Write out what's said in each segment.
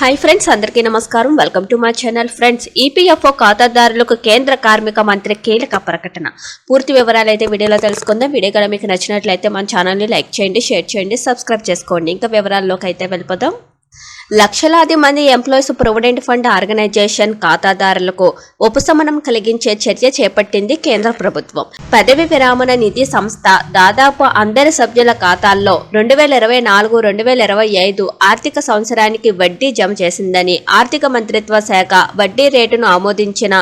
Hi friends అందరికీ నమస్కారం. Welcome to my channel friends EPFO ఖాతాదారులకు కేంద్ర కార్మిక మంత్రి కీలక ప్రకటన. పూర్తి వివరాలు అయితే వీడియోలో తెలుసుకుందాం. వీడియో కూడా మీకు నచ్చినట్లయితే మన ఛానల్ని లైక్ చేయండి షేర్ చేయండి సబ్స్క్రైబ్ చేసుకోండి. ఇంకా వివరాల్లోకి అయితే వెళ్ళిపోదాం. లక్షలాది మంది ఎంప్లాయీస్ ప్రొవిడెంట్ ఫండ్ ఆర్గనైజేషన్ ఖాతాదారులకు ఉపశమనం కలిగించే చర్య చేపట్టింది కేంద్ర ప్రభుత్వం. పదవి విరామణ నిధి సంస్థ దాదాపు అందరి సభ్యుల ఖాతాల్లో రెండు వేల ఇరవై నాలుగు రెండు వేల ఇరవై ఐదు ఆర్థిక సంవత్సరానికి వడ్డీ జమ చేసిందని ఆర్థిక మంత్రిత్వ శాఖ వడ్డీ రేటును ఆమోదించిన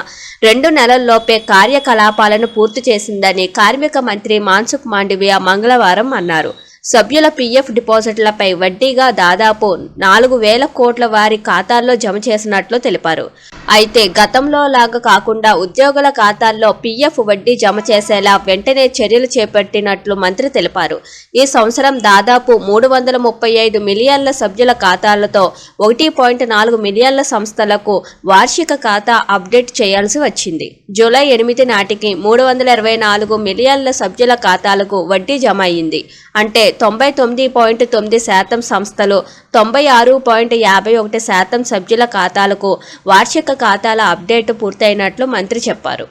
రెండు నెలల్లోపే కార్యకలాపాలను పూర్తి చేసిందని కార్మిక మంత్రి మాన్సుఖ్ మాండవియా మంగళవారం అన్నారు. సభ్యుల పీఎఫ్ డిపాజిట్లపై వడ్డీగా దాదాపు నాలుగు వేల కోట్ల వారి ఖాతాల్లో జమ చేసినట్లు తెలిపారు. అయితే గతంలో లాగా కాకుండా ఉద్యోగుల ఖాతాల్లో పీఎఫ్ వడ్డీ జమ చేసేలా వెంటనే చర్యలు చేపట్టినట్లు మంత్రి తెలిపారు. ఈ సంవత్సరం దాదాపు మూడు వందల ముప్పై ఐదు మిలియన్ల సభ్యుల ఖాతాలతో ఒకటి పాయింట్ నాలుగు మిలియన్ల సంస్థలకు వార్షిక ఖాతా అప్డేట్ చేయాల్సి వచ్చింది. జూలై ఎనిమిది నాటికి మూడు వందల ఇరవై నాలుగు మిలియన్ల సభ్యుల ఖాతాలకు వడ్డీ జమ అయింది అంటే తొంభై తొమ్మిది పాయింట్ తొమ్మిది శాతం సంస్థలు తొంభై ఆరు పాయింట్ యాభై ఒకటి శాతం సభ్యుల ఖాతాలకు వార్షిక ఖాతాల అప్డేట్ పూర్తయినట్లు మంత్రి చెప్పారు.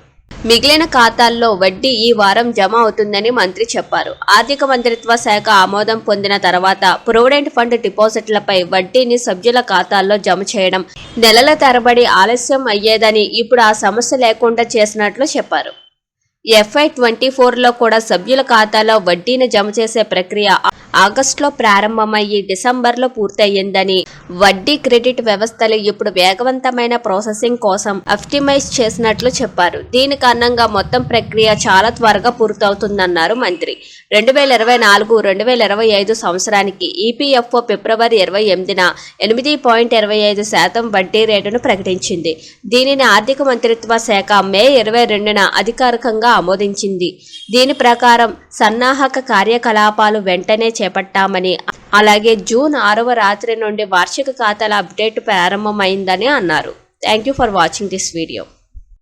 మిగిలిన ఖాతాల్లో వడ్డీ ఈ వారం జమ అవుతుందని మంత్రి చెప్పారు. ఆర్థిక మంత్రిత్వ శాఖ ఆమోదం పొందిన తర్వాత ప్రొవిడెంట్ ఫండ్ డిపాజిట్లపై వడ్డీని సభ్యుల ఖాతాల్లో జమ చేయడం నెలల తరబడి ఆలస్యం అయ్యేదని ఇప్పుడు ఆ సమస్య లేకుండా చేసినట్లు చెప్పారు. ఎఫ్ఐ ట్వంటీ ఫోర్లో కూడా సభ్యుల ఖాతాలో వడ్డీని జమ చేసే ప్రక్రియ ఆగస్టులో ప్రారంభమయ్యి డిసెంబర్లో పూర్తయిందని వడ్డీ క్రెడిట్ వ్యవస్థలు ఇప్పుడు వేగవంతమైన ప్రాసెసింగ్ కోసం ఆప్టిమైజ్ చేసినట్లు చెప్పారు. దీని కారణంగా మొత్తం ప్రక్రియ చాలా త్వరగా పూర్తవుతుందన్నారు మంత్రి. రెండు వేల ఇరవై నాలుగు రెండు వేల ఇరవై ఐదు సంవత్సరానికి ఈపీఎఫ్ఓ ఫిబ్రవరి ఇరవై ఎనిమిదిన ఎనిమిది పాయింట్ ఇరవై ఐదు శాతం వడ్డీ రేటును ప్రకటించింది. దీనిని ఆర్థిక మంత్రిత్వ శాఖ మే ఇరవై రెండున అధికారికంగా ఆమోదించింది. దీని ప్రకారం సన్నాహక కార్యకలాపాలు వెంటనే చేపట్టామని. అలాగే జూన్ ఆరవ రాత్రి నుండి వార్షిక ఖాతాల అప్డేట్ ప్రారంభమైందని అన్నారు. Thank you for watching this video.